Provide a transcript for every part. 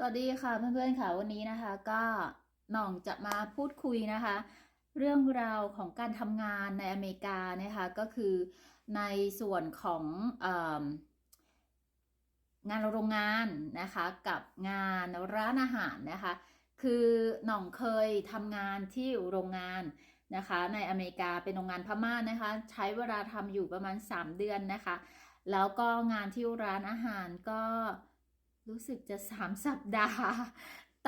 สวัสดีค่ะเพื่อนๆค่ะวันนี้นะคะ ก็หน่องจะมาพูดคุยนะคะ เรื่องราวของการทำงานในอเมริกานะคะก็คือในส่วนขององานโรงงานนะคะกับงานร้านอาหารนะคะ คือหน่องเคยทำงานที่โรงงานนะคะ ในอเมริกาเป็นโรงงานพม่านะคะ ใช้เวลาทำอยู่ประมาณ 3 เดือนนะคะ แล้วก็งานที่ร้านอาหารก็ รู้สึกจะ3สัปดาห์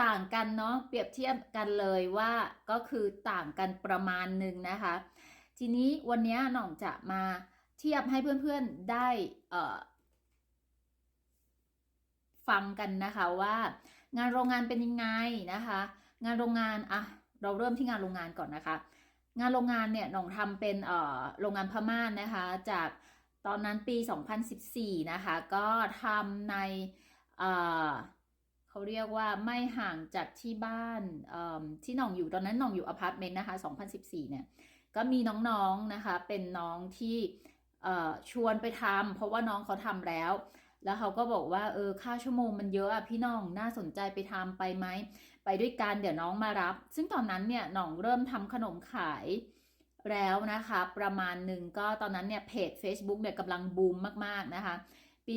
ต่างกันเนาะเปรียบเทียบกันเลยว่าก็คือต่างกันประมาณหนึ่งนะคะ ทีนี้วันนี้หน่องจะมาเทียบให้เพื่อนๆได้เฟังกันนะคะว่างานโรงงานเป็นยังไงนะคะ งานโรงงานอะเราเริ่มที่งานโรงงานก่อนนะคะ งานโรงงานเนี่ยหน่องทำเป็นเอ่อโรงงานพม่านะคะ จากตอนนั้นปี 2014 นะคะ ก็ทำใน เขาเรียกว่าไม่ห่างจากที่บ้านที่หน่องอยู่ตอนนั้นหน่องอยู่อพาร์ตเมนต์นะคะ 2014 เนี่ย ก็มีน้องๆนะคะ เป็นน้องที่ชวนไปทำเพราะว่าน้องเขาทำแล้ว แล้วเขาก็บอกว่าเออค่าชั่วโมงมันเยอะอะพี่น้องน่าสนใจไปทำไปไหม ไปด้วยกันเดี๋ยวน้องมารับ ซึ่งตอนนั้นเนี่ยหน่องเริ่มทำขนมขายแล้วนะคะ ประมาณหนึ่งก็ตอนนั้นเนี่ยเพจ Facebook เนี่ยกำลังบูมมากๆนะคะ ปี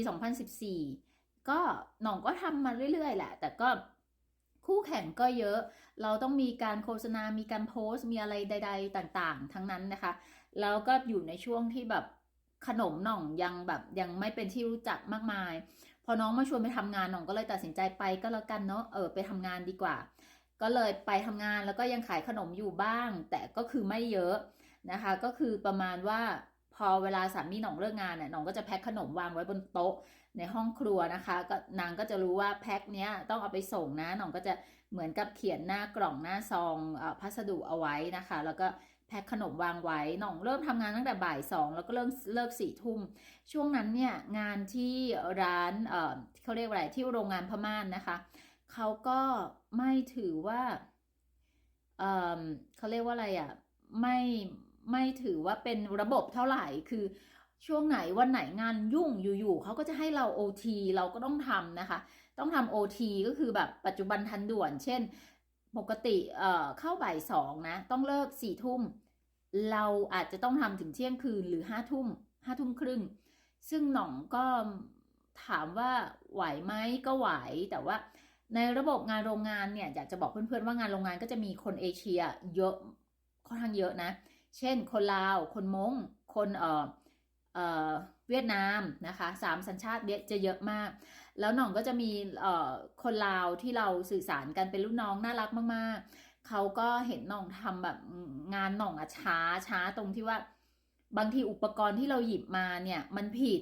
2014 ก็หน่องก็ทำมาเรื่อยๆแหละ แต่ก็คู่แข่งก็เยอะ เราต้องมีการโฆษณา มีการโพสต์ มีอะไรใด ๆ ต่างๆ ทั้งนั้นนะคะ แล้วก็อยู่ในช่วงที่แบบขนมหน่องยังแบบยังไม่เป็นที่รู้จักมากมาย พอน้องมาชวนไปทำงานหน่องก็เลยตัดสินใจไปก็แล้วกันเนาะ เออไปทำงานดีกว่า ก็เลยไปทำงานแล้วก็ยังขายขนมอยู่บ้าง แต่ก็คือไม่เยอะนะคะ ก็คือประมาณว่าพอเวลาสามีหน่องเลิกงานเนี่ยหน่องก็จะแพ็คขนมวางไว้บนโต๊ะ ในห้องครัวนะคะก็นางก็จะรู้ว่าแพ็คเนี้ยต้องเอาไปส่งนะหน่องก็จะเหมือนกับเขียนหน้ากล่องหน้าซองอพัสดุเอาไว้นะคะ แล้วก็แพ็คขนมวางไว้หน่องเริ่มทำงานตั้งแต่บ่ายสองแล้วก็เริ่มเลิกสี่ทุ่มช่วงนั้นเนี่ยงานที่ร้านเออเขาเรียกอะไรที่โรงงานพม่านนะคะเขาก็ไม่ถือว่าเออเขาเรียกว่าอะไรอะไม่ไม่ถือว่าเป็นระบบเท่าไหร่คือ ช่วงไหนวันไหนงานยุ่งอยู่ๆเขาก็จะให้เรา OT เราก็ต้องทำนะคะ ต้องทำ OT ก็คือแบบปัจจุบันทันด่วน เช่น ปกติเอ่อเข้าบ่ายสองนะ ต้องเลิกสี่ทุ่ม เราอาจจะต้องทำถึงเที่ยงคืนหรือห้าทุ่มห้าทุ่มครึ่ง ซึ่งหน่องก็ถามว่าไหวไหมก็ไหวแต่ว่าในระบบงานโรงงานเนี่ยอยากจะบอกเพื่อนๆว่างานโรงงานก็จะมีคนเอเชียเยอะค่อนข้างเยอะนะ เช่น คนลาว คนม้ง คนเอ่อ เวียดนามนะคะสามสัญชาติเยจะเยอะมาก แล้วหน่องก็จะมีคนลาวที่เราสื่อสารกันเป็นรุ่นน้องน่ารักมากๆ เขาก็เห็นหน่องทำแบบงานหน่องอะช้าช้าตรงที่ว่า บางทีอุปกรณ์ที่เราหยิบมาเนี่ยมันผิด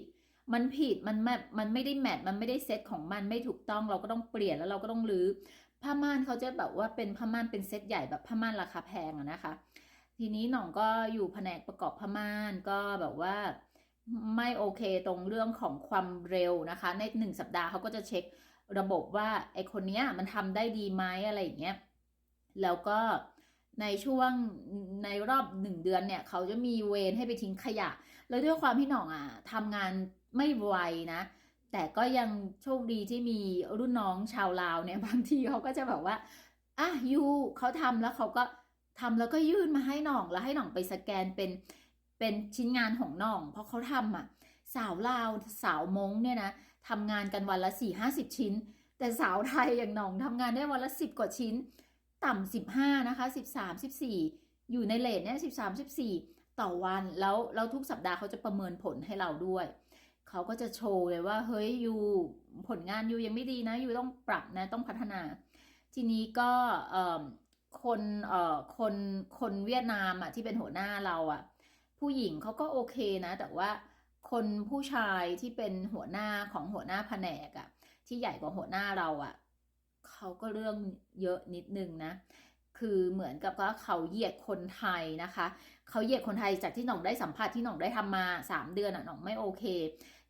มันผิดมันแบบมันไม่ได้แมทมันไม่ได้เซตของมันไม่ถูกต้องเราก็ต้องเปลี่ยนแล้วเราก็ต้องรื้อผ้าม่านเขาจะแบบว่าเป็นผ้าม่านเป็นเซตใหญ่แบบผ้าม่านราคาแพงอะนะคะ ทีนี้หน่องก็อยู่แผนกประกอบผ้าม่านก็แบบว่า ไม่โอเคตรงเรื่องของความเร็วนะคะ ในหนึ่งสัปดาห์เขาก็จะเช็คระบบว่าไอคนเนี้ยมันทำได้ดีไหมอะไรอย่างเงี้ยแล้วก็ในช่วงในรอบหนึ่งเดือนเนี่ยเขาจะมีเวรให้ไปทิ้งขยะ แล้วด้วยความที่หน่องอะทำงานไม่ไวนะ แต่ก็ยังโชคดีที่มีรุ่นน้องชาวลาวเนี่ยบางทีเขาก็จะแบบว่าอะยูเขาทำแล้วเขาก็ทำแล้วก็ยื่นมาให้หน่องแล้วให้หน่องไปสแกนเป็น เป็นชิ้นงานของน่อง เพราะเขาทำอะสาวลาวสาวมงเนี่ยนะทำงานกันวันละสี่ห้าสิบชิ้น แต่สาวไทยอย่างน่องทำงานได้วันละสิบกว่าชิ้น ต่ำสิบห้านะคะสิบสามสิบสี่อยู่ในเลทเนี่ยสิบสามสิบสี่ต่อวันแล้วแล้วทุกสัปดาห์เขาจะประเมินผลให้เราด้วยเขาก็จะโชว์เลยว่าเฮ้ยยูผลงานยูยังไม่ดีนะยูต้องปรับนะต้องพัฒนา ทีนี้ก็คนคนคนเวียดนามอะที่เป็นหัวหน้าเราอะ ผู้หญิงเขาก็โอเคนะ แต่ว่าคนผู้ชายที่เป็นหัวหน้าของหัวหน้าแผนกอะที่ใหญ่กว่าหัวหน้าเราอะเขาก็เรื่องเยอะนิดนึงนะ คือเหมือนกับว่าเขาเหยียดคนไทยนะคะ เขาเหยียดคนไทยจากที่หน่องได้สัมผัสที่หน่องได้ทำมาสามเดือนอะหน่องไม่โอเค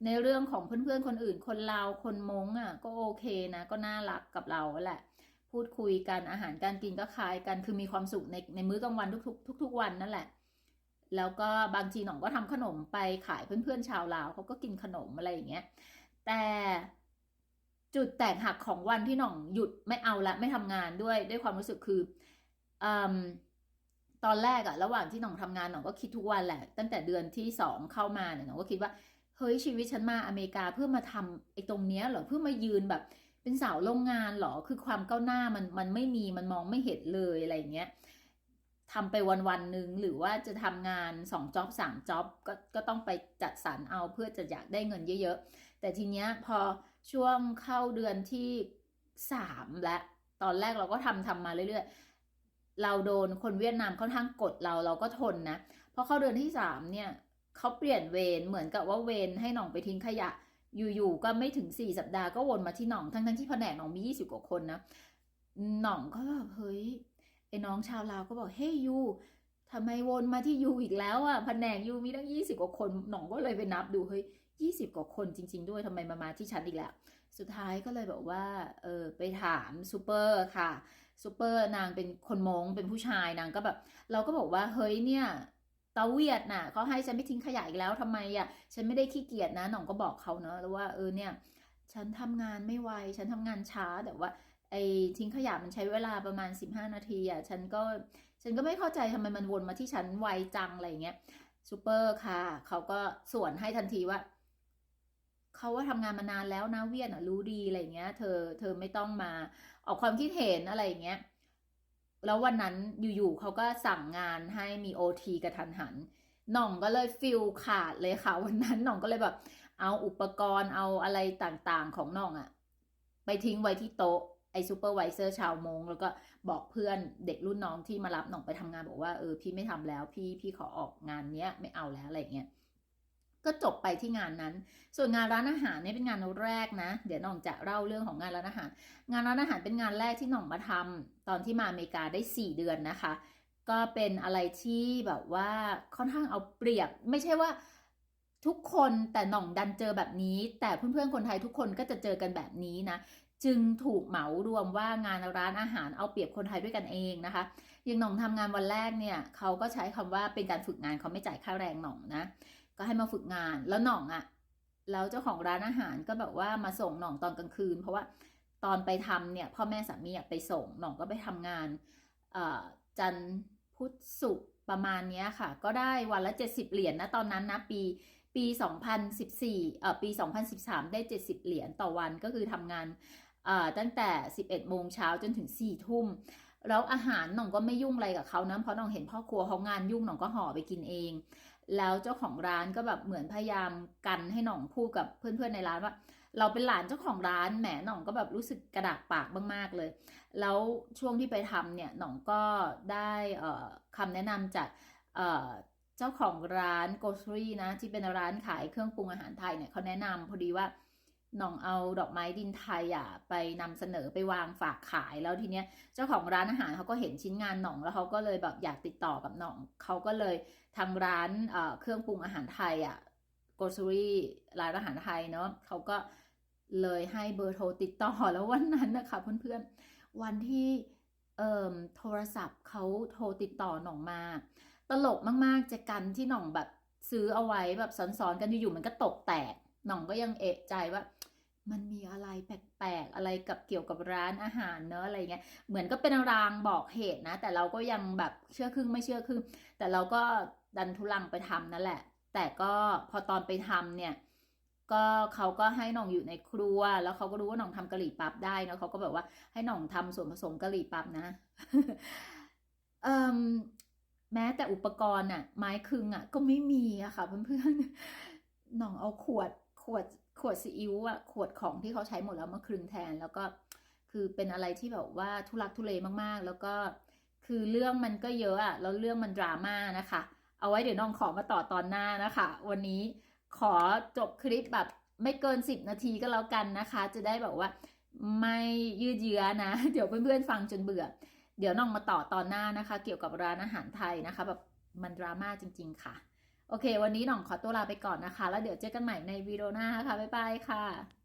ในเรื่องของเพื่อนๆคนอื่น คนลาวคนมงอะก็โอเคนะ ก็น่ารักกับเราแหละ พูดคุยกันอาหารการกินก็คล้ายกัน คือมีความสุขในในมื้อกลางวันทุกๆทุก ๆ วันนั่นแหละ แล้วก็บางทีหน่องก็ทำขนมไปขายเพื่อนๆชาวลาวเขาก็กินขนมอะไรอย่างเงี้ย แต่จุดแตกหักของวันที่หน่องหยุดไม่เอาละไม่ทำงานด้วยด้วยความรู้สึกคืออตอนแรกอะระหว่างที่หน่องทำงานหน่องก็คิดทุกวันแหละ ตั้งแต่เดือนที่สองเข้ามาเนี่ยหน่องก็คิดว่าเฮ้ยชีวิตฉันมาอเมริกาเพื่อมาทำไอ้ตรงเนี้ยเหรอเพื่อมายืนแบบเป็นสาวโรงงานเหรอคือความก้าวหน้ามันมันไม่มีมันมองไม่เห็นเลยอะไรอย่างเงี้ย ทำไปวันวันๆหนึ่งหรือว่าจะทำงานสองจ็อบสามจ็อบก็ก็ต้องไปจัดสรรเอาเพื่อจะอยากได้เงินเยอะๆ แต่ทีเนี้ยพอช่วงเข้าเดือนที่สามและตอนแรกเราก็ทำทำมาเรื่อยๆ เราโดนคนเวียดนามค่อนข้างกดเราเราก็ทนนะพอเข้าเดือนที่สามเนี่ยเขาเปลี่ยนเวรเหมือนกับว่าเวรให้หน่องไปทิ้งขยะ อยู่ๆก็ไม่ถึงสี่สัปดาห์ก็วนมาที่หน่องทั้งๆที่แผนกหน่องมียี่สิบกว่าคนนะหน่องก็แบบเฮ้ย ไอ้น้องชาวลาวก็บอกเฮ้ยยูทำไมวนมาที่ยูอีกแล้วอะแผนกยูมีตั้งยี่สิบกว่าคนหน่องก็เลยไปนับดูเฮ้ยยี่สิบกว่าคนจริง ๆ ด้วยทำไมมามาที่ฉันอีกแล้ว สุดท้ายก็เลยบอกว่าเออไปถามซูเปอร์ค่ะซูเปอร์นางเป็นคนมงเป็นผู้ชายนางก็แบบ เราก็บอกว่าเฮ้ยเนี่ยตาเวียดน่ะเขาให้ฉันไม่ทิ้งขยะอีกแล้วทำไมอะฉันไม่ได้ขี้เกียจนะหน่องก็บอกเขาเนอะแล้วว่าเออเนี่ย ฉันทำงานไม่ไวฉันทำงานช้าแต่ว่า ไอ้ทิ้งขยะมันใช้เวลาประมาณ 15 นาทีอะฉันก็ฉันก็ไม่เข้าใจทำไมมันวนมาที่ฉันไวจังอะไรเงี้ยซูเปอร์ค่ะ เขาก็ส่วนให้ทันทีว่าเขาว่าทำงานมานานแล้วนะเวียนอะรู้ดีอะไรเงี้ย เธอเธอไม่ต้องมาออกความคิดเห็นอะไรเงี้ยแล้ววันนั้นอยู่ๆเขาก็สั่งงานให้มีโอทีกระทันหันหน่องก็เลยฟิลขาดเลยค่ะ วันนั้นหน่องก็เลยแบบ เอาอุปกรณ์เอาอะไรต่างๆของหน่องอะไปทิ้งไว้ที่โต๊ะ ไอซูเปอร์วิเซอร์ชาวมง แล้วก็บอกเพื่อนเด็กรุ่นน้องที่มารับหน่องไปทำงานบอกว่าเออพี่ไม่ทำแล้วพี่พี่ขอออกงานเนี้ยไม่เอาแล้วอะไรเงี้ยก็จบไปที่งานนั้น ส่วนงานร้านอาหารเนี่ยเป็นงานแรกนะ เดี๋ยวน้องจะเล่าเรื่องของงานร้านอาหาร งานร้านอาหารเป็นงานแรกที่น้องมาทำตอนที่มาอเมริกาได้ 4 เดือนนะคะ ก็เป็นอะไรที่แบบว่าค่อนข้างเอาเปรียบ ไม่ใช่ว่าทุกคนแต่หน่องดันเจอแบบนี้ แต่เพื่อนๆคนไทยทุกคนก็จะเจอกันแบบนี้นะ จึงถูกเหมารวมว่างานร้านอาหารเอาเปรียบคนไทยด้วยกันเองนะคะอย่างหน่องทำงานวันแรกเนี่ยเขาก็ใช้คำว่าเป็นการฝึกงานเขาไม่จ่ายค่าแรงหน่องนะ ก็ให้มาฝึกงานแล้วหน่องอะ่ะแล้วเจ้าของร้านอาหารก็แบบว่ามาส่งหน่องตอนกลางคืน เพราะว่าตอนไปทำเนี่ยพ่อแม่สามีไปส่งหน่องก็ไปทำงานจันพุธศุกร์ประมาณนี้ค่ะ ก็ได้วันละ 70 เหรียญนะตอนนั้นนะปีปี 2014เอ่อปี 2013 ได้ 70 เหรียญต่อวันก็คือทำงาน ตั้งแต่ 11โมงเช้าจนถึง4ทุ่มแล้วอาหารหน่องก็ไม่ยุ่งอะไรกับเขานะเพราะหน่องเห็นพ่อครัวเขางานยุ่งหน่องก็ห่อไปกินเอง แล้วเจ้าของร้านก็แบบเหมือนพยายามกันให้หน่องพูดกับเพื่อนๆในร้านว่า เราเป็นหลานเจ้าของร้านแหมหน่องก็แบบรู้สึกกระดากปากมากๆเลย แล้วช่วงที่ไปทำเนี่ยหน่องก็ได้คำแนะนำจากเจ้าของร้านโกสรีนะที่เป็นร้านขายเครื่องปรุงอาหารไทยเนี่ยเขาแนะนำพอดีว่า น่องเอาดอกไม้ดินไทยอะไปนำเสนอไปวางฝากขายแล้วทีเนี้ยเจ้าของร้านอาหารเขาก็เห็นชิ้นงานหน่องแล้วเขาก็เลยแบบอยากติดต่อกับหน่องเขาก็เลยทางร้านเครื่องปรุงอาหารไทยอะโกสรีร้านอาหารไทยเนาะเขาก็เลยให้เบอร์โทรติดต่อแล้ววันนั้นนะคะเพื่อนๆวันที่เอ่อโทรศัพท์เขาโทรติดต่อหน่องมา ตลกมากๆจะกันที่หน่องแบบซื้อเอาไว้แบบซ้อนๆกันอยู่ๆมันก็ตกแตก หน่องก็ยังเอะใจว่า มันมีอะไรแปลกๆอะไรกับเกี่ยวกับร้านอาหารเนอะอะไรเงี้ยเหมือนก็เป็นรางบอกเหตุนะ แต่เราก็ยังแบบเชื่อครึ่งไม่เชื่อครึ่ง แต่เราก็ดันทุลังไปทำนั่นแหละ แต่ก็พอตอนไปทำเนี่ยก็เขาก็ให้หน่องอยู่ในครัว แล้วเขาก็รู้ว่าหน่องทำกะหรี่ปั๊บได้นะเขาก็แบบว่าให้หน่องทำส่วนผสมกะหรี่ปั๊บนะแม้แต่อุปกรณ์อะไม้คึงอะก็ไม่มีอะค่ะเพื่อนๆหน่องเอาขวด ขวดขวดซีอิ๊วอะขวดของที่เขาใช้หมดแล้วมาคลึงแทน แล้วก็คือเป็นอะไรที่แบบว่าทุลักทุเลมากๆ แล้วก็คือเรื่องมันก็เยอะอะแล้วเรื่องมันดราม่านะคะ เอาไว้เดี๋ยวน้องขอมาต่อตอนหน้านะคะ วันนี้ขอจบคลิปแบบไม่เกิน 10 นาทีก็แล้วกันนะคะ จะได้แบบว่าไม่ยืดเยื้อนะ เดี๋ยวเพื่อนๆฟังจนเบื่อ เดี๋ยวน้องมาต่อตอนหน้านะคะ เกี่ยวกับร้านอาหารไทยนะคะแบบมันดราม่าจริง ๆ ค่ะ โอเค วันนี้หน่องขอตัวลาไปก่อนนะคะ แล้วเดี๋ยวเจอกันใหม่ในวีดีโอหน้าค่ะ บ๊ายบายค่ะ